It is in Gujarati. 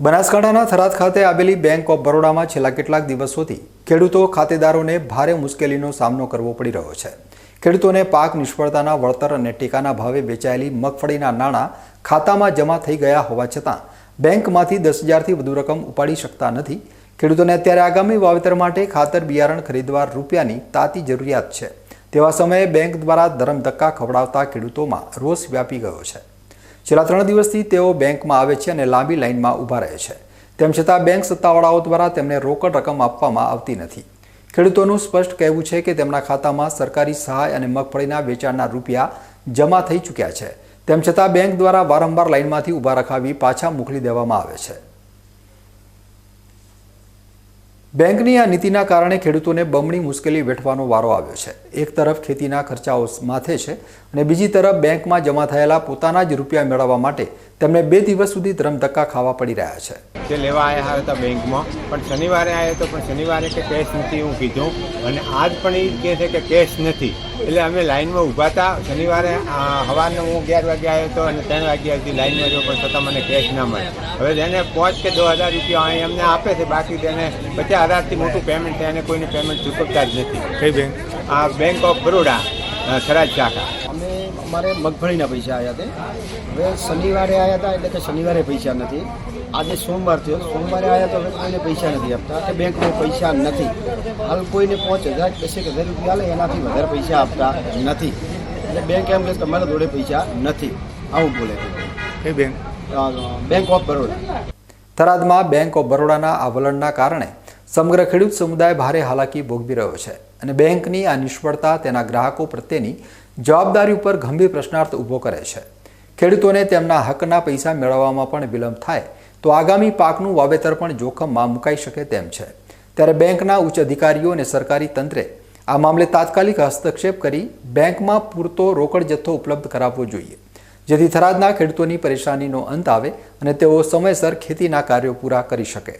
બનાસકાંઠાના થરાદ ખાતે આવેલી બેંક ઓફ બરોડામાં છેલ્લા કેટલાક દિવસોથી ખેડૂતો, ખાતેદારોને ભારે મુશ્કેલીનો સામનો કરવો પડી રહ્યો છે. ખેડૂતોને પાક નિષ્ફળતાના વળતર અને ટેકાના ભાવે વેચાયેલી મગફળીના નાણાં ખાતામાં જમા થઈ ગયા હોવા છતાં બેંકમાંથી દસ હજારથી વધુ રકમ ઉપાડી શકતા નથી. ખેડૂતોને અત્યારે આગામી વાવેતર માટે ખાતર, બિયારણ ખરીદવા રૂપિયાની તાતી જરૂરિયાત છે. તેવા સમયે બેંક દ્વારા ધરમધક્કા ખવડાવતા ખેડૂતોમાં રોષ વ્યાપી ગયો છે. છેલ્લા ત્રણ દિવસથી તેઓ બેંકમાં આવે છે અને લાંબી લાઇનમાં ઊભા રહે છે. તેમ છતાં બેંક સત્તાવાળાઓ દ્વારા તેમને રોકડ રકમ આપવામાં આવતી નથી. ખેડૂતોનું સ્પષ્ટ કહેવું છે કે તેમના ખાતામાં સરકારી સહાય અને મગફળીના વેચાણના રૂપિયા જમા થઈ ચૂક્યા છે. તેમ છતાં બેંક દ્વારા વારંવાર લાઇનમાંથી ઊભા રખાવી પાછા મોકલી દેવામાં આવે છે. બેંકની આ નીતિના કારણે ખેડૂતોને બમણી મુશ્કેલી વેઠવાનો વારો આવ્યો છે. એક તરફ ખેતીના ખર્ચાઓ માથે છે અને બીજી તરફ બેંકમાં જમા થયેલા પોતાના જ રૂપિયા મેળવવા માટે તેમને બે દિવસ સુધી ધરમધક્કા ખાવા પડી રહ્યા છે. જે લેવા આવ્યા હતા બેંકમાં. પણ શનિવારે આવ્યો તો પણ શનિવારે કે કેશ નથી હું કીધું. અને આજ પણ એ કહે છે કે કેશ નથી. એટલે અમે લાઇનમાં ઊભા હતા. શનિવારે સવારનો હું અગિયાર વાગે આવ્યો હતો અને ત્રણ વાગ્યા સુધી લાઈનમાં જો પણ છતાં મને કેશ ના મળે હવે જેને પાંચ કે દો હજાર રૂપિયા અહીં અમને આપે છે બાકી તેને પચાસ હજારથી મોટું પેમેન્ટ એને કોઈને પેમેન્ટ ચૂકવતા જ નથી. કઈ બેંક આ બેંક ઓફ બરોડા સરાજ શાખા. અમારે મગફળીના પૈસા આવ્યા હતા હવે શનિવારે આવ્યા હતા એટલે કે શનિવારે પૈસા નથી. આજે સોમવાર થયો. સોમવારે આવ્યા તો હવે કોઈને પૈસા નથી આપતા. કે બેંકમાં પૈસા નથી. હાલ કોઈને પાંચ હજાર દસેક હજાર રૂપિયા લે એનાથી વધારે પૈસા આપતા નથી. એટલે બેંક એમ કે અમારા જોડે પૈસા નથી. આવું બોલે છે. બેંક? બેંક ઓફ બરોડા થરાદમાં બેંક ઓફ બરોડાના આ વલણના કારણે સમગ્ર ખેડૂત સમુદાય ભારે હાલાકી ભોગવી રહ્યો છે. અને બેંકની આ નિષ્ફળતા તેના ગ્રાહકો પ્રત્યેની જવાબદારી ઉપર ગંભીર પ્રશ્નાર્થ ઊભો કરે છે. ખેડૂતોને તેમના હકના પૈસા મેળવવામાં પણ વિલંબ થાય, તો આગામી પાકનું વાવેતર પણ જોખમમાં મુકાઈ શકે તેમ છે. ત્યારે બેંકના ઉચ્ચ અધિકારીઓ અને સરકારી તંત્રે આ મામલે તાત્કાલિક હસ્તક્ષેપ કરી બેંકમાં પૂરતો રોકડ જથ્થો ઉપલબ્ધ કરાવવો જોઈએ. જેથી થરાદના ખેડૂતોની પરેશાનીનો અંત આવે અને તેઓ સમયસર ખેતીના કાર્યો પૂરા કરી શકે.